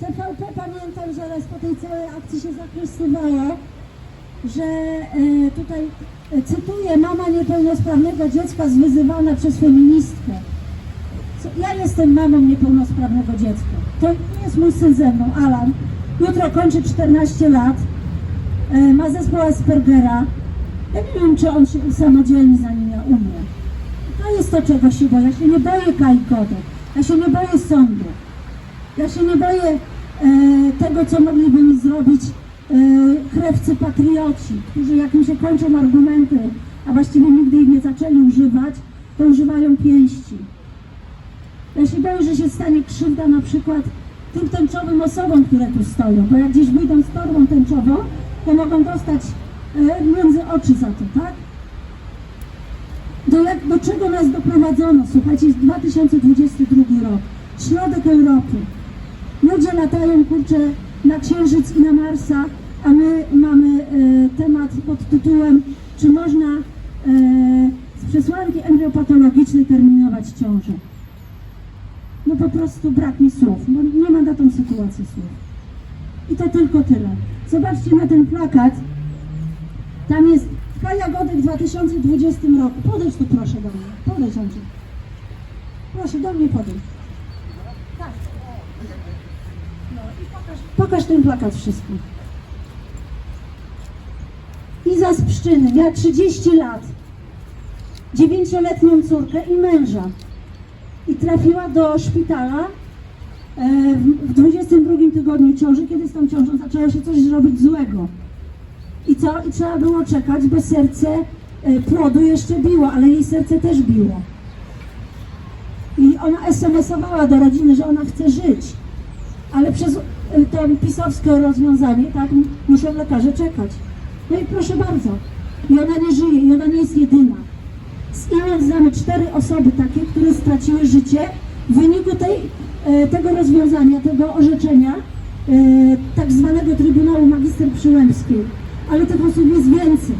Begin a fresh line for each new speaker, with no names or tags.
TVP pamiętam, zaraz po tej całej akcji się zachwystywało, że e, tutaj e, cytuję, mama niepełnosprawnego dziecka zwyzywana przez feministkę. Ja jestem mamą niepełnosprawnego dziecka. To nie jest mój syn ze mną, Alan. Jutro kończy 14 lat, e, ma zespół Aspergera. Ja nie wiem, czy on się usamodzielni, zanim ja umrę. To jest to, czego się boję. Ja się nie boję Kai Kodek. Ja się nie boję sądu. Ja się nie boję e, tego, co mogliby mi zrobić e, krewcy patrioci, którzy jak im się kończą argumenty, a właściwie nigdy ich nie zaczęli używać, to używają pięści. Ja się boję, że się stanie krzywda na przykład tym tęczowym osobom, które tu stoją, bo jak gdzieś wyjdą z torbą tęczową, to mogą dostać e, między oczy za to, tak? Do, jak, do czego nas doprowadzono? Słuchajcie, jest 2022 rok, środek Europy. Ludzie latają, kurczę, na Księżyc i na Marsa, a my mamy e, temat pod tytułem czy można e, z przesłanki embriopatologicznej terminować ciążę. Po prostu brak mi słów, no, nie ma na tą sytuację słów. I to tylko tyle. Zobaczcie na ten plakat. Tam jest Kaja Godek w 2020 roku. Podejdź tu proszę do mnie. Podejdź Andrzej. Proszę do mnie podejdź. Pokaż, ten plakat wszystko. Iza z Pszczyny miała 30 lat, dziewięcioletnią córkę i męża. I trafiła do szpitala e, w- w 22 tygodniu ciąży, kiedy z tą ciążą zaczęło się coś zrobić złego. I co? I trzeba było czekać, bo serce e, płodu jeszcze biło, ale jej serce też biło. I ona SMS-owała do rodziny, że ona chce żyć. Ale przez e, to pisowskie rozwiązanie, tak, muszą lekarze czekać. No i proszę bardzo. I ona nie żyje, i ona nie jest jedyna. Z Irland znamy cztery osoby takie, które straciły życie w wyniku tej, e, tego rozwiązania, tego orzeczenia e, tak zwanego Trybunału Magister Przyłębskiej. Ale tych osób jest więcej.